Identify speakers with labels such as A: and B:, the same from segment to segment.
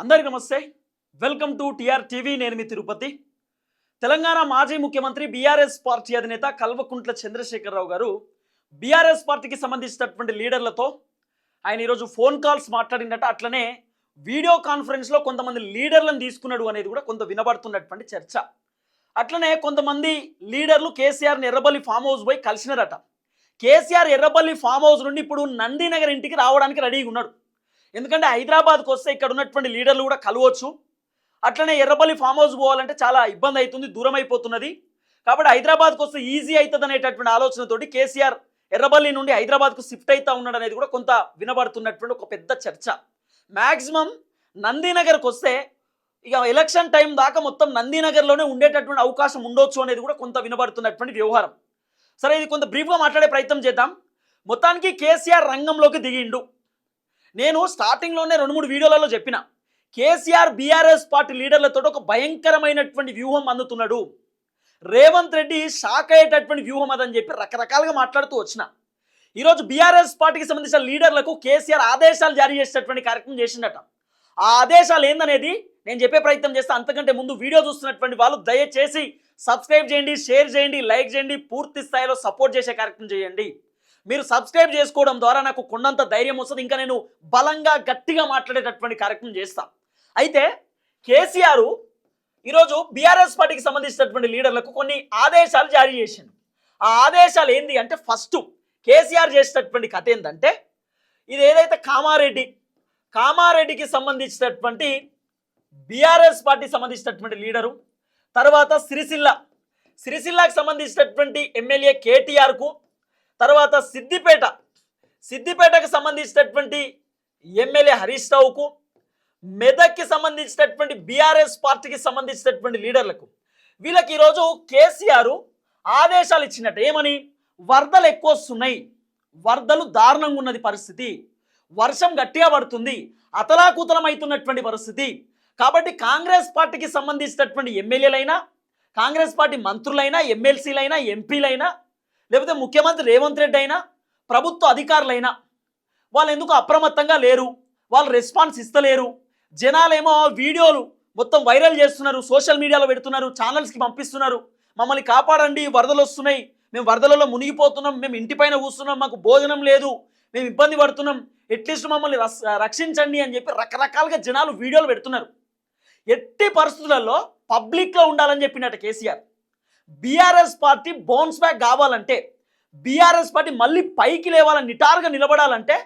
A: అందరికి నమస్తే. Welcome to TR TV. నేను మీ తిరుపతి. తెలంగాణ మాజీ ముఖ్యమంత్రి బీఆర్ఎస్ పార్టీ అధినేత కల్వకుంట్ల చంద్రశేఖరరావు గారు బీఆర్ఎస్ పార్టీకి సంబంధించినటువంటి లీడర్లతో ఆయన ఈరోజు ఫోన్ కాల్స్ మాట్లాడినట్టు అట్లనే వీడియో కాన్ఫరెన్స్లో కొంతమంది లీడర్లను తీసుకున్నాడు అనేది కూడా కొంత వినబడుతున్నటువంటి చర్చ. అట్లనే కొంతమంది లీడర్లు కేసీఆర్ని ఎర్రబల్లి ఫామ్ హౌస్ పోయి కలిసినారట. కేసీఆర్ ఎర్రబల్లి ఫామ్ హౌస్ నుండి ఇప్పుడు నందినగర్ ఇంటికి రావడానికి రెడీగా ఉన్నాడు. ఎందుకంటే హైదరాబాద్కి వస్తే ఇక్కడ ఉన్నటువంటి లీడర్లు కూడా కలవచ్చు. అట్లనే ఎర్రబల్లి ఫామ్ హౌస్ పోవాలంటే చాలా ఇబ్బంది అవుతుంది దూరం అయిపోతున్నది. కాబట్టి హైదరాబాద్కి వస్తే ఈజీ అవుతుంది అనేటటువంటి ఆలోచనతోటి కేసీఆర్ ఎర్రబల్లి నుండి హైదరాబాద్కు షిఫ్ట్ అవుతా ఉన్నాడు అనేది కూడా కొంత వినబడుతున్నటువంటి ఒక పెద్ద చర్చ. మ్యాక్సిమం నందీనగర్కి వస్తే ఇక ఎలక్షన్ టైం దాకా మొత్తం నందినగర్లోనే ఉండేటటువంటి అవకాశం ఉండొచ్చు అనేది కూడా కొంత వినబడుతున్నటువంటి వ్యవహారం. సరే ఇది కొంత బ్రీఫ్గా మాట్లాడే ప్రయత్నం చేద్దాం. మొత్తానికి కేసీఆర్ రంగంలోకి దిగిండు. నేను స్టార్టింగ్లోనే రెండు మూడు వీడియోలలో చెప్పిన. కేసీఆర్ బీఆర్ఎస్ పార్టీ లీడర్లతో ఒక భయంకరమైనటువంటి వ్యూహం అందుతున్నాడు. రేవంత్ రెడ్డి షాక్ అయ్యేటటువంటి వ్యూహం అదని చెప్పి రకరకాలుగా మాట్లాడుతూ వచ్చిన. ఈరోజు బీఆర్ఎస్ పార్టీకి సంబంధించిన లీడర్లకు కేసీఆర్ ఆదేశాలు జారీ చేసేటటువంటి కార్యక్రమం చేసిండట. ఆ ఆదేశాలు ఏందనేది నేను చెప్పే ప్రయత్నం చేస్తే. అంతకంటే ముందు వీడియో చూస్తున్నటువంటి వాళ్ళు దయచేసి సబ్స్క్రైబ్ చేయండి షేర్ చేయండి లైక్ చేయండి పూర్తి స్థాయిలో సపోర్ట్ చేసే కార్యక్రమం చేయండి. మీరు సబ్స్క్రైబ్ చేసుకోవడం ద్వారా నాకు కొండంత ధైర్యం వస్తుంది. ఇంకా నేను బలంగా గట్టిగా మాట్లాడేటటువంటి కార్యక్రమం చేస్తాను అయితే కేసీఆర్ ఈరోజు బీఆర్ఎస్ పార్టీకి సంబంధించినటువంటి లీడర్లకు కొన్ని ఆదేశాలు జారీ చేసిండు. ఆ ఆదేశాలు ఏంది అంటే ఫస్ట్ కేసీఆర్ చేసినటువంటి కథ ఏంటంటే ఇది ఏదైతే కామారెడ్డి కామారెడ్డికి సంబంధించినటువంటి బీఆర్ఎస్ పార్టీకి సంబంధించినటువంటి లీడరు తర్వాత సిరిసిల్ల సిరిసిల్లాకు సంబంధించినటువంటి ఎమ్మెల్యే కేటీఆర్కు తర్వాత సిద్దిపేట. సిద్దిపేటకు సంబంధించినటువంటి ఎమ్మెల్యే హరీష్ రావుకు మెదక్కి సంబంధించినటువంటి బీఆర్ఎస్ పార్టీకి సంబంధించినటువంటి లీడర్లకు. వీళ్ళకి ఈరోజు కేసీఆర్ ఆదేశాలు ఇచ్చినట్టు. ఏమని? వరదలు ఎక్కువ వస్తున్నాయి. వరదలు దారుణంగా ఉన్నది పరిస్థితి. వర్షం గట్టిగా పడుతుంది. అతలాకుతలం అవుతున్నటువంటి పరిస్థితి. కాబట్టి కాంగ్రెస్ పార్టీకి సంబంధించినటువంటి ఎమ్మెల్యేలైనా కాంగ్రెస్ పార్టీ మంత్రులైనా ఎమ్మెల్సీలైనా ఎంపీలైనా లేకపోతే ముఖ్యమంత్రి రేవంత్ రెడ్డి అయినా ప్రభుత్వ అధికారులైనా వాళ్ళు ఎందుకు అప్రమత్తంగా లేరు? వాళ్ళు రెస్పాన్స్ ఇస్తలేరు? జనాలేమో వీడియోలు మొత్తం వైరల్ చేస్తున్నారు సోషల్ మీడియాలో పెడుతున్నారు ఛానల్స్కి పంపిస్తున్నారు. మమ్మల్ని కాపాడండి వరదలు వస్తున్నాయి. మేము వరదలలో మునిగిపోతున్నాం మేము ఇంటిపైన కూస్తున్నాం మాకు భోజనం లేదు మేము ఇబ్బంది పడుతున్నాం. అట్లీస్ట్ మమ్మల్ని రక్షించండి అని చెప్పి రకరకాలుగా జనాలు వీడియోలు పెడుతున్నారు. ఎట్టి పరిస్థితులలో పబ్లిక్లో ఉండాలని చెప్పినట్టు KCR. BRS party bounce back కావాలంటే బీఆర్ఎస్ పార్టీ మళ్ళీ పైకి లేవాలని నిటారుగా నిలబడాలంటే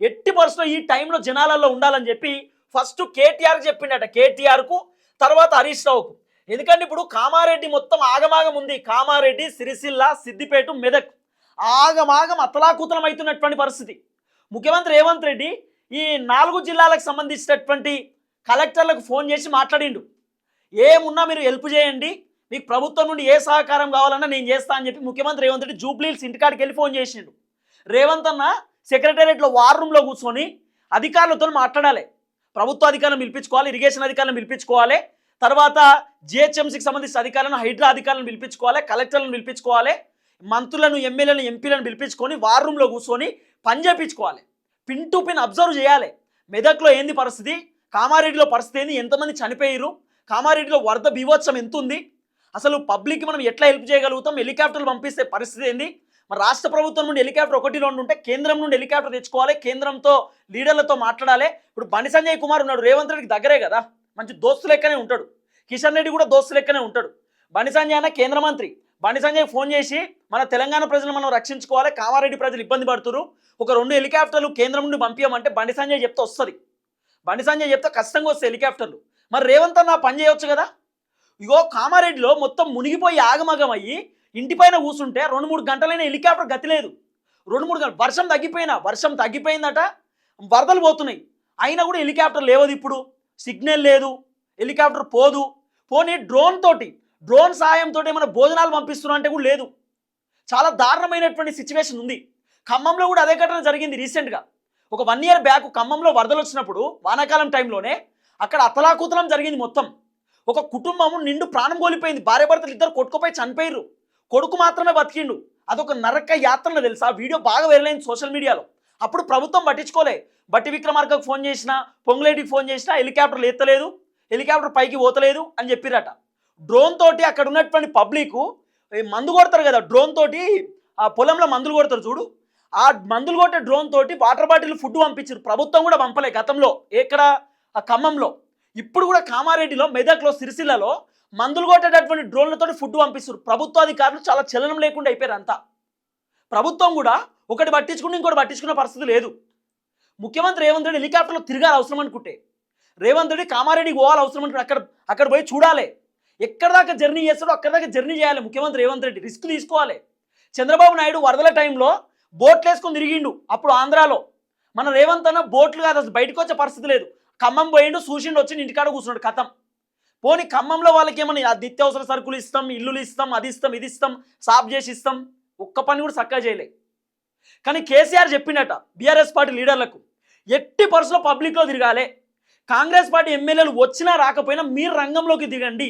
A: ఎట్టి పరిస్థితుల్లో ఈ టైంలో జనాలలో ఉండాలని చెప్పి ఫస్ట్ కేటీఆర్ చెప్పిండట కేటీఆర్కు తర్వాత హరీష్ రావుకు. ఎందుకంటే ఇప్పుడు కామారెడ్డి మొత్తం ఆగమాగం ఉంది. కామారెడ్డి సిరిసిల్ల సిద్దిపేట మెదక్ ఆగమాగం అతలాకుతలం అవుతున్నటువంటి పరిస్థితి. ముఖ్యమంత్రి రేవంత్ రెడ్డి ఈ నాలుగు జిల్లాలకు సంబంధించినటువంటి కలెక్టర్లకు ఫోన్ చేసి మాట్లాడిండు. ఏమున్నా మీరు హెల్ప్ చేయండి. మీకు ప్రభుత్వం నుండి ఏ సహకారం కావాలన్నా నేను చేస్తా అని చెప్పి ముఖ్యమంత్రి రేవంత్ రెడ్డి జూబ్లీల్స్ ఇంటికాడికి వెళ్ళి ఫోన్ చేసిండు. రేవంత్ అన్న సెక్రటేరియట్లో వార్ రూమ్లో కూర్చొని అధికారులతో మాట్లాడాలి. ప్రభుత్వ అధికారులను పిలిపించుకోవాలి ఇరిగేషన్ అధికారులను పిలిపించుకోవాలి తర్వాత జిహెచ్ఎంసీకి సంబంధించిన అధికారులను హైడ్రా అధికారులను పిలిపించుకోవాలి కలెక్టర్లను పిలిపించుకోవాలి మంత్రులను ఎమ్మెల్యేలను ఎంపీలను పిలిపించుకొని వార్ రూమ్లో కూర్చొని పని చేయించుకోవాలి పిన్ టు పిన్ అబ్జర్వ్ చేయాలి. మెదక్లో ఏంది పరిస్థితి? కామారెడ్డిలో పరిస్థితి ఏంది? ఎంతమంది చనిపోయారు కామారెడ్డిలో వరద బీభత్సం ఎంత ఉంది అసలు పబ్లిక్కి మనం ఎట్లా హెల్ప్ చేయగలుగుతాం? హెలికాప్టర్లు పంపిస్తే పరిస్థితి ఏంది? మరి రాష్ట్ర ప్రభుత్వం నుండి హెలికాప్టర్ ఒకటి రెండు ఉంటే కేంద్రం నుండి హెలికాప్టర్ తెచ్చుకోవాలి కేంద్రంతో లీడర్లతో మాట్లాడాలి. ఇప్పుడు బండి సంజయ్ కుమార్ ఉన్నాడు రేవంత్ రెడ్డికి దగ్గరే కదా. మంచి దోస్తు లెక్కనే ఉంటాడు. కిషన్ రెడ్డి కూడా దోస్తు లెక్కనే ఉంటాడు. బండి సంజయ్ అన్న కేంద్ర మంత్రి. బండి సంజయ్ ఫోన్ చేసి మన తెలంగాణ ప్రజలు మనం రక్షించుకోవాలి కామారెడ్డి ప్రజలు ఇబ్బంది పడుతున్నారు ఒక రెండు హెలికాప్టర్లు కేంద్రం నుండి పంపించమంటే బండి సంజయ్ చెప్తే వస్తుంది. బండి సంజయ్ చెప్తే ఖచ్చితంగా వస్తాయి హెలికాప్టర్లు. మరి రేవంత్ అన్న పని చేయవచ్చు కదా? ఇగో కామారెడ్డిలో మొత్తం మునిగిపోయి ఆగమగం అయ్యి ఇంటిపైన కూర్చుంటే రెండు మూడు గంటలైన హెలికాప్టర్ గతి లేదు. రెండు మూడు గంటలు వర్షం తగ్గిపోయినా వర్షం తగ్గిపోయిందట వరదలు పోతున్నాయి. అయినా కూడా హెలికాప్టర్ లేవదు ఇప్పుడు. సిగ్నల్ లేదు హెలికాప్టర్ పోదు. పోనీ డ్రోన్ తోటి డ్రోన్ సాయంతో ఏమైనా భోజనాలు పంపిస్తున్నా అంటే కూడా లేదు. చాలా దారుణమైనటువంటి సిచ్యువేషన్ ఉంది. ఖమ్మంలో కూడా అదే ఘటన జరిగింది రీసెంట్గా. ఒక వన్ ఇయర్ బ్యాక్ ఖమ్మంలో వరదలు వచ్చినప్పుడు వానాకాలం టైంలోనే అక్కడ అతలాకుతలం జరిగింది మొత్తం. ఒక కుటుంబం నిండు ప్రాణం కోల్పోయింది. భార్య భర్తలు ఇద్దరు కొట్టుకుపోయి చనిపోయారు కొడుకు మాత్రమే బతికిండు. అదొక నరక యాత్రలో తెలుసా? ఆ వీడియో బాగా వైరల్ సోషల్ మీడియాలో. అప్పుడు ప్రభుత్వం పట్టించుకోలే. బట్టి విక్రమార్కకు ఫోన్ చేసినా పొంగులేటికి ఫోన్ చేసినా హెలికాప్టర్లు ఎత్తలేదు హెలికాప్టర్ పైకి పోతలేదు అని చెప్పిరట. డ్రోన్ తోటి అక్కడ ఉన్నటువంటి పబ్లిక్ మందు కొడతారు కదా డ్రోన్ తోటి ఆ పొలంలో మందులు కొడతారు చూడు. ఆ మందులు కొట్టే డ్రోన్ తోటి వాటర్ బాటిల్ ఫుడ్ పంపించారు. ప్రభుత్వం కూడా పంపలే గతంలో. ఎక్కడ? ఆ ఖమ్మంలో. ఇప్పుడు కూడా కామారెడ్డిలో మెదక్లో సిరిసిల్లలో మందులు కొట్టేటటువంటి డ్రోన్లతో ఫుడ్ పంపిస్తారు ప్రభుత్వ అధికారులు చాలా చలనం లేకుండా అయిపోయారు అంతా ప్రభుత్వం కూడా ఒకటి పట్టించుకుని ఇంకోటి పట్టించుకునే పరిస్థితి లేదు. ముఖ్యమంత్రి రేవంత్ రెడ్డి హెలికాప్టర్లో తిరగాలి అవసరం అనుకుంటే. రేవంత్ రెడ్డి కామారెడ్డికి పోవాలి అవసరం అనుకుంటే అక్కడ అక్కడ పోయి చూడాలి. ఎక్కడ దాకా జర్నీ చేస్తాడో అక్కడ దాకా జర్నీ చేయాలి ముఖ్యమంత్రి రేవంత్ రెడ్డి. రిస్క్ తీసుకోవాలి. చంద్రబాబు నాయుడు వరదల టైంలో బోట్లు వేసుకొని తిరిగిండు అప్పుడు ఆంధ్రాలో. మన రేవంత్ అన్న బోట్లు కాదు అసలు బయటకు వచ్చే పరిస్థితి లేదు. ఖమ్మం పోయిండు చూసిండు వచ్చి ఇంటికాడ కూర్చున్నాడు కథం. పోనీ ఖమ్మంలో వాళ్ళకి ఏమన్నా నిత్యావసర సరుకులు ఇస్తాం ఇల్లులు ఇస్తాం అది ఇస్తాం ఇది ఇస్తాం సాఫ్ చేసి ఇస్తాం ఒక్క పని కూడా చక్కగా చేయలే. కానీ కేసీఆర్ చెప్పిండట బీఆర్ఎస్ పార్టీ లీడర్లకు ఎట్టి పర్సులో పబ్లిక్లో తిరగాలి. కాంగ్రెస్ పార్టీ ఎమ్మెల్యేలు వచ్చినా రాకపోయినా మీరు రంగంలోకి దిగండి.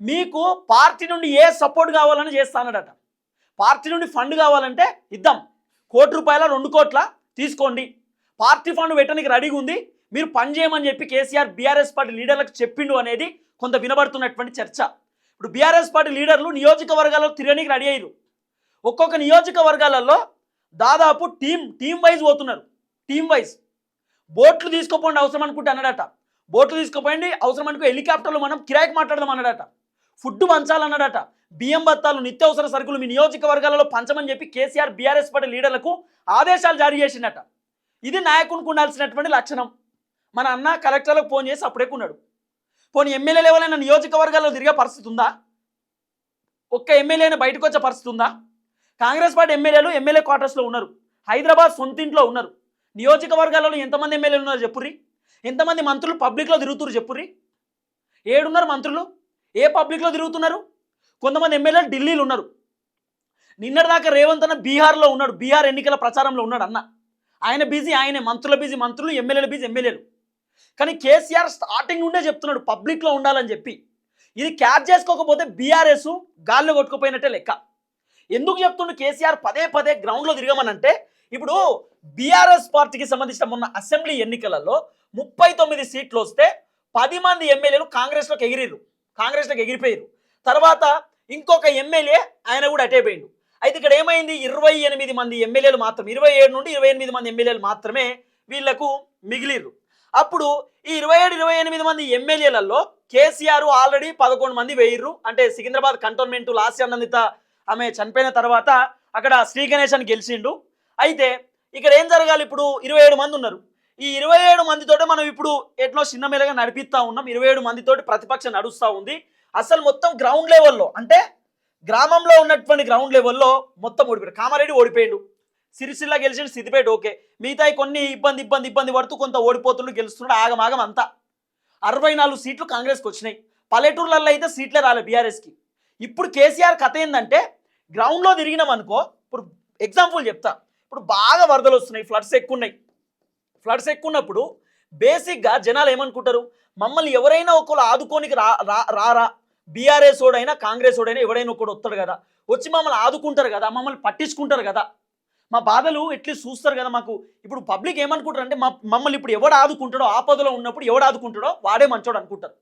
A: మీకు పార్టీ నుండి ఏ సపోర్ట్ కావాలని చేస్తానడట పార్టీ నుండి ఫండ్ కావాలంటే ఇద్దాం. కోటి రూపాయల రెండు కోట్ల తీసుకోండి. పార్టీ ఫండ్ పెట్టడానికి రెడీగా ఉంది. మీరు పని చేయమని చెప్పి కేసీఆర్ బీఆర్ఎస్ పార్టీ లీడర్లకు చెప్పిండు అనేది కొంత వినబడుతున్నటువంటి చర్చ. ఇప్పుడు బీఆర్ఎస్ పార్టీ లీడర్లు నియోజకవర్గాల్లో తిరగడానికి రెడీ అయ్యారు ఒక్కొక్క నియోజకవర్గాలలో దాదాపు టీం టీం వైజ్ పోతున్నారు. Team wise. బోట్లు తీసుకోపోండి అవసరం అనుకుంటే అన్నాడట. బోట్లు తీసుకుపోయండి అవసరం అనుకో హెలికాప్టర్లు మనం కిరాయికి మాట్లాడదాం అన్నాడట. ఫుడ్ పంచాలన్నాడట. బియ్యం బత్తాలు నిత్యావసర సరుకులు మీ నియోజకవర్గాలలో పంచమని చెప్పి కేసీఆర్ బీఆర్ఎస్ పార్టీ లీడర్లకు ఆదేశాలు జారీ చేసిండట. ఇది నాయకునికి ఉండాల్సినటువంటి లక్షణం. మన అన్న కలెక్టర్లకు ఫోన్ చేసి అప్పుడెక్కున్నాడు పోనీ ఎమ్మెల్యేలు ఎవరైనా నియోజకవర్గాల్లో తిరిగే పరిస్థితి ఉందా? ఒక్క ఎమ్మెల్యేని బయటకు వచ్చే పరిస్థితి ఉందా? కాంగ్రెస్ పార్టీ ఎమ్మెల్యేలు ఎమ్మెల్యే క్వార్టర్స్లో ఉన్నారు. హైదరాబాద్ సొంతింట్లో ఉన్నారు. నియోజకవర్గాలలో ఎంతమంది ఎమ్మెల్యేలు ఉన్నారు చెప్పుర్రి? ఎంతమంది మంత్రులు పబ్లిక్లో తిరుగుతున్నారు చెప్పుర్రి? ఏడున్నారు మంత్రులు? ఏ పబ్లిక్లో తిరుగుతున్నారు? కొంతమంది ఎమ్మెల్యేలు ఢిల్లీలో ఉన్నారు. నిన్నటిదాకా రేవంత్ అన్న బీహార్లో ఉన్నాడు. బీహార్ ఎన్నికల ప్రచారంలో ఉన్నాడు అన్న. ఆయన బిజీ ఆయనే మంత్రుల బిజీ మంత్రులు ఎమ్మెల్యేల బిజీ ఎమ్మెల్యేలు. కానీ కేసీఆర్ స్టార్టింగ్ నుండే చెప్తున్నాడు పబ్లిక్లో ఉండాలని చెప్పి. ఇది క్యాచ్ చేసుకోకపోతే బీఆర్ఎస్ గాల్లో కొట్టుకుపోయినట్టే లెక్క. ఎందుకు చెప్తుండు కేసీఆర్ పదే పదే గ్రౌండ్లో తిరగమనంటే ఇప్పుడు బీఆర్ఎస్ పార్టీకి సంబంధించిన మొన్న అసెంబ్లీ ఎన్నికలలో ముప్పై తొమ్మిది సీట్లు వస్తే పది మంది ఎమ్మెల్యేలు కాంగ్రెస్లోకి ఎగిరిరు కాంగ్రెస్లోకి ఎగిరిపోయారు తర్వాత ఇంకొక ఎమ్మెల్యే ఆయన కూడా అటైపోయిండు అయితే ఇక్కడ ఏమైంది? ఇరవై ఎనిమిది మంది ఎమ్మెల్యేలు మాత్రం ఇరవై ఏడు నుండి ఇరవై ఎనిమిది మంది ఎమ్మెల్యేలు మాత్రమే వీళ్ళకు మిగిలిర్రు. అప్పుడు ఈ ఇరవై ఏడు ఇరవై ఎనిమిది మంది ఎమ్మెల్యేలలో కేసీఆర్ ఆల్రెడీ పదకొండు మంది వేయిర్రు. అంటే సికింద్రాబాద్ కంటోన్మెంట్ లాస్యానందిత ఆమె చనిపోయిన తర్వాత అక్కడ శ్రీ గణేష్ అని గెలిచిండు. అయితే ఇక్కడ ఏం జరగాలి? ఇప్పుడు ఇరవై ఏడు మంది ఉన్నారు. ఈ ఇరవై ఏడు మందితోటి మనం ఇప్పుడు ఎట్లో చిన్న మెల్లగా నడిపిస్తూ ఉన్నాం. ఇరవై ఏడు మందితోటి ప్రతిపక్షం నడుస్తూ ఉంది. అసలు మొత్తం గ్రౌండ్ లెవెల్లో అంటే గ్రామంలో ఉన్నటువంటి గ్రౌండ్ లెవెల్లో మొత్తం ఓడిపోయాడు కామారెడ్డి ఓడిపోయాడు. సిరిసిల్ల గెలిచిన సిద్దిపేట ఓకే. మిగతా కొన్ని ఇబ్బంది ఇబ్బంది ఇబ్బంది పడుతూ కొంత ఓడిపోతుండు గెలుస్తున్నాడు ఆగమాగం అంతా. అరవై నాలుగు సీట్లు కాంగ్రెస్కి వచ్చినాయి. పల్లెటూర్లలో అయితే సీట్లే రాలే బీఆర్ఎస్కి. ఇప్పుడు కేసీఆర్ కథ ఏంటంటే గ్రౌండ్లో తిరిగినాం అనుకో ఇప్పుడు ఎగ్జాంపుల్ చెప్తా. ఇప్పుడు బాగా వరదలు వస్తున్నాయి ఫ్లడ్స్ ఎక్కువ ఉన్నాయి ఫ్లడ్స్ ఎక్కువ ఉన్నప్పుడు బేసిక్గా జనాలు ఏమనుకుంటారు? మమ్మల్ని ఎవరైనా ఒకరు ఆదుకోనికి రా రా- రారా? బీఆర్ఎస్ ఓడైనా కాంగ్రెస్ ఓడైనా ఎవడైనా ఒకడు వస్తాడు కదా. వచ్చి మమ్మల్ని ఆదుకుంటారు కదా మమ్మల్ని పట్టించుకుంటారు కదా. మా బాధలు ఎట్లీస్ట్ చూస్తారు కదా మాకు. ఇప్పుడు పబ్లిక్ ఏమనుకుంటారు అంటే మా మమ్మల్ని ఇప్పుడు ఎవడు ఆదుకుంటాడో ఆపదలో ఉన్నప్పుడు ఎవడు ఆదుకుంటాడో వాడే మంచోడు అనుకుంటారు.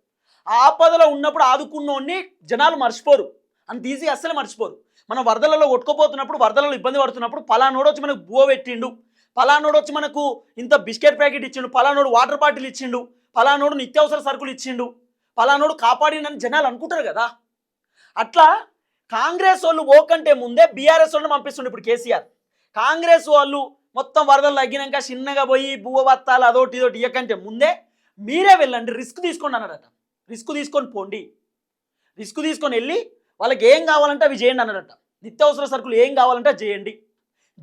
A: ఆ ఆపదలో ఉన్నప్పుడు ఆదుకున్నోడిని జనాలు మర్చిపోరు. అంత ఈజీ అస్సలు మర్చిపోరు. మనం వరదలలో కొట్టుకోపోతున్నప్పుడు వరదలలో ఇబ్బంది పడుతున్నప్పుడు పలానోడు వచ్చి మనకు బువ పెట్టిండు. పలానోడు వచ్చి మనకు ఇంత బిస్కెట్ ప్యాకెట్ ఇచ్చిండు. పలానోడు వాటర్ బాటిల్ ఇచ్చిండు. పలానోడు నిత్యావసర సరుకులు ఇచ్చిండు. పలానోడు కాపాడినని జనాలు అనుకుంటారు కదా. అట్లా కాంగ్రెస్ వాళ్ళు ఓకంటే ముందే బీఆర్ఎస్ వాళ్ళని పంపిస్తుండే ఇప్పుడు కేసీఆర్. కాంగ్రెస్ వాళ్ళు మొత్తం వరదలు తగ్గినాక చిన్నగా పోయి బువ్వ బత్తాలు అదోటి ఇదోటి ఇయ్యకంటే ముందే మీరే వెళ్ళండి రిస్క్ తీసుకోండి అన్నాడట రిస్క్ తీసుకొని పోండి. రిస్క్ తీసుకొని వెళ్ళి వాళ్ళకి ఏం కావాలంటే అవి చేయండి అన్నాడట నిత్యావసర సరుకులు ఏం కావాలంటే చేయండి.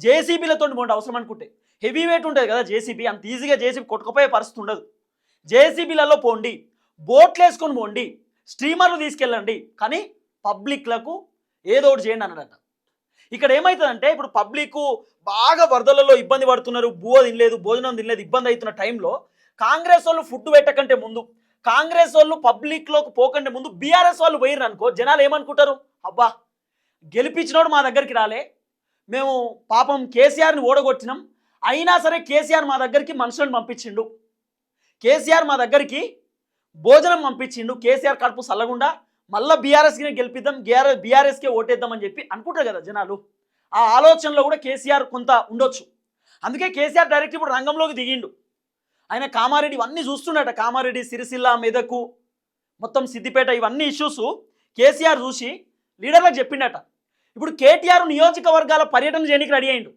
A: జేసీబీలతో పోండి అవసరం అనుకుంటే. హెవీ వెయిట్ ఉంటుంది కదా జేసీబీ అంత ఈజీగా జేసీబీ కొట్టుకుపోయే పరిస్థితి ఉండదు. జేసీబీలలో పోండి బోట్లు వేసుకొని పోండి స్ట్రీమర్లు తీసుకెళ్ళండి కానీ పబ్లిక్లకు ఏదో ఒకటి చేయండి అన్నాడట ఇక్కడ ఏమవుతుందంటే ఇప్పుడు పబ్లిక్ బాగా వరదలలో ఇబ్బంది పడుతున్నారు బువ తినలేదు భోజనం తినలేదు ఇబ్బంది అవుతున్న టైంలో కాంగ్రెస్ వాళ్ళు ఫుడ్ పెట్టకంటే ముందు కాంగ్రెస్ వాళ్ళు పబ్లిక్లోకి పోకంటే ముందు బీఆర్ఎస్ వాళ్ళు పోయిర్రు అనుకో జనాలు ఏమనుకుంటారు? అబ్బా గెలిపించినోడు మా దగ్గరికి రాలే. మేము పాపం కేసీఆర్ని ఓడగొట్టినాం. అయినా సరే కేసీఆర్ మా దగ్గరికి మనుషులను పంపించిండు. కేసీఆర్ మా దగ్గరికి భోజనం పంపించిండు. కేసీఆర్ కడుపు సల్లగుండా మళ్ళీ బీఆర్ఎస్కి గెలిపిద్దాం బీఆర్ఎస్ బీఆర్ఎస్కే ఓటేద్దాం అని చెప్పి అనుకుంటారు కదా జనాలు. ఆ ఆలోచనలో కూడా కేసీఆర్ కొంత ఉండొచ్చు. అందుకే కేసీఆర్ డైరెక్ట్ ఇప్పుడు రంగంలోకి దిగిండు. ఆయన కామారెడ్డి ఇవన్నీ చూస్తుండట కామారెడ్డి సిరిసిల్ల మెదకు మొత్తం సిద్దిపేట ఇవన్నీ ఇష్యూస్ కేసీఆర్ చూసి లీడర్లకు చెప్పిండట. ఇప్పుడు కేటీఆర్ నియోజకవర్గాల పర్యటన చేయడానికి రెడీ అయిండు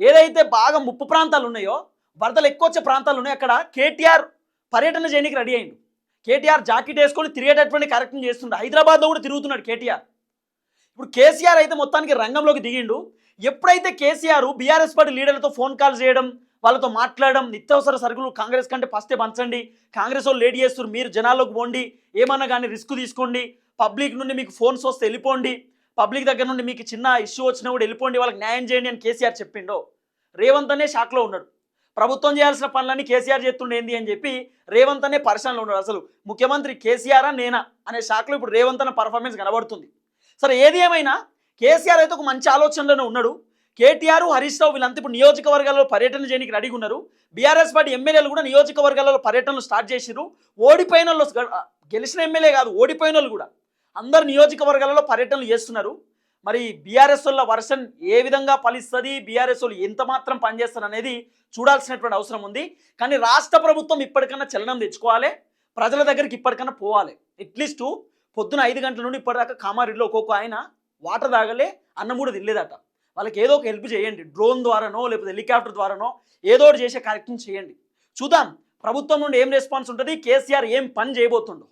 A: ఏదైతే బాగా ముప్పు ప్రాంతాలు ఉన్నాయో వరదలు ఎక్కువ వచ్చే ప్రాంతాలు ఉన్నాయో అక్కడ కేటీఆర్ పర్యటన చేయడానికి రెడీ అయిండు కేటీఆర్ జాకెట్ వేసుకొని తిరిగేటటువంటి కార్యక్రమం చేస్తున్నాడు హైదరాబాద్లో కూడా తిరుగుతున్నాడు కేటీఆర్. ఇప్పుడు కేసీఆర్ అయితే మొత్తానికి రంగంలోకి దిగిండు. ఎప్పుడైతే కేసీఆర్ బీఆర్ఎస్ పార్టీ లీడర్లతో ఫోన్ కాల్ చేయడం వాళ్ళతో మాట్లాడడం నిత్యావసర సరుకులు కాంగ్రెస్ కంటే ఫస్టే పంచండి కాంగ్రెస్ వాళ్ళు లేడీ చేస్తారు మీరు జనాల్లోకి పోండి ఏమన్నా కానీ రిస్క్ తీసుకోండి పబ్లిక్ నుండి మీకు ఫోన్స్ వస్తే వెళ్ళిపోండి పబ్లిక్ దగ్గర నుండి మీకు చిన్న ఇష్యూ వచ్చినా కూడా వెళ్ళిపోండి వాళ్ళకి న్యాయం చేయండి అని కేసీఆర్ చెప్పిండో. రేవంత్ అనే షాక్లో ఉన్నాడు. ప్రభుత్వం చేయాల్సిన పనులన్నీ కేసీఆర్ చేస్తుండే ఏంది అని చెప్పి రేవంత్ అనే పరిశ్రమలో ఉన్నాడు. అసలు ముఖ్యమంత్రి కేసీఆర్ నేనా అనే షాక్లో ఇప్పుడు రేవంత్ అన్న పర్ఫార్మెన్స్ కనబడుతుంది. సరే ఏది ఏమైనా కేసీఆర్ అయితే ఒక మంచి ఆలోచనలోనే ఉన్నాడు. కేటీఆర్ హరీష్ రావు వీళ్ళంతా ఇప్పుడు నియోజకవర్గాల్లో పర్యటన చేయడానికి రెడీగా ఉన్నారు. బీఆర్ఎస్ పార్టీ ఎమ్మెల్యేలు కూడా నియోజకవర్గాలలో పర్యటనలు స్టార్ట్ చేసిరు ఓడిపోయిన గెలిచిన ఎమ్మెల్యే కాదు ఓడిపోయిన వాళ్ళు కూడా అందరు నియోజకవర్గాలలో పర్యటనలు చేస్తున్నారు. మరి బీఆర్ఎస్ల వర్షన్ ఏ విధంగా ఫలిస్తుంది? బీఆర్ఎస్లు ఎంత మాత్రం పనిచేస్తారు అనేది చూడాల్సినటువంటి అవసరం ఉంది. కానీ రాష్ట్ర ప్రభుత్వం ఇప్పటికన్నా చలనం తెచ్చుకోవాలి. ప్రజల దగ్గరికి ఇప్పటికన్నా పోవాలి. అట్లీస్ట్ పొద్దున ఐదు గంటల నుండి ఇప్పటిదాకా కామారెడ్డిలో ఒక్కొక్క ఆయన వాటర్ తాగలే అన్నం కూడా తినలేదట. వాళ్ళకి ఏదో ఒక హెల్ప్ చేయండి. డ్రోన్ ద్వారానో లేకపోతే హెలికాప్టర్ ద్వారానో ఏదో ఒకటి చేసే కార్యక్రమం చేయండి. చూద్దాం. ప్రభుత్వం నుండి ఏం రెస్పాన్స్ ఉంటుంది? కేసీఆర్ ఏం పని చేయబోతుండో.